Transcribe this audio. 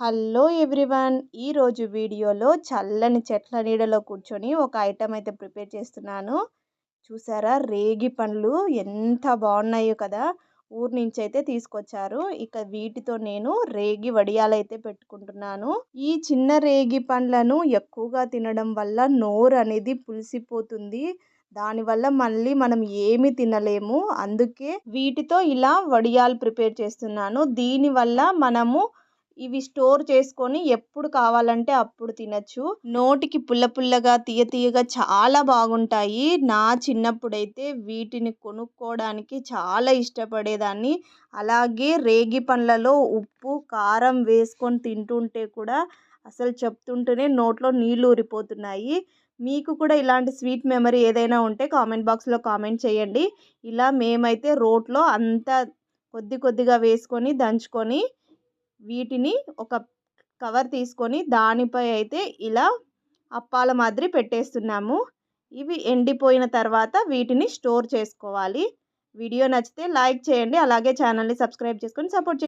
Hello everyone. ఈరోజు వీడియోలో చల్లని చెట్ల నీడలో కూర్చొని ఒక ఐటెం అయితే ప్రిపేర్ చేస్తున్నాను. చూసారా? రేగి పండ్లు ఎంత బాగున్నాయో కదా! ఊరు నుంచి అయితే తీసుకొచ్చారు. ఇక వీటితో నేను రేగి వడియాలైతే పెట్టుకుంటున్నాను. ఈ చిన్న రేగి పండ్లను ఎక్కువగా తినడం వల్ల నోరు అనేది పులిసిపోతుంది. దానివల్ల మళ్ళీ మనం ఏమి తినలేము. అందుకే వీటితో ఇలా వడియాలు ప్రిపేర్ చేస్తున్నాను. దీనివల్ల మనము ఇవి స్టోర్ చేసుకొని ఎప్పుడు కావాలంటే అప్పుడు తినచ్చు. నోటికి పుల్ల పుల్లగా తీయ తీయగా చాలా బాగుంటాయి. నా చిన్నప్పుడైతే వీటిని కొనుక్కోవడానికి చాలా ఇష్టపడేదాన్ని. అలాగే రేగి పండ్లలో ఉప్పు కారం వేసుకొని తింటుంటే కూడా అసలు చెప్తుంటేనే నోట్లో నీళ్ళు ఊరిపోతున్నాయి. మీకు కూడా ఇలాంటి స్వీట్ మెమరీ ఏదైనా ఉంటే కామెంట్ బాక్స్లో కామెంట్ చేయండి. ఇలా మేమైతే రోట్లో అంతా కొద్ది కొద్దిగా వేసుకొని దంచుకొని వీటిని ఒక కవర్ తీసుకొని దానిపై అయితే ఇలా అప్పాల మాదిరి పెట్టేస్తున్నాము. ఇవి ఎండిపోయిన తర్వాత వీటిని స్టోర్ చేసుకోవాలి. వీడియో నచ్చితే లైక్ చేయండి. అలాగే ఛానల్ని సబ్స్క్రైబ్ చేసుకొని సపోర్ట్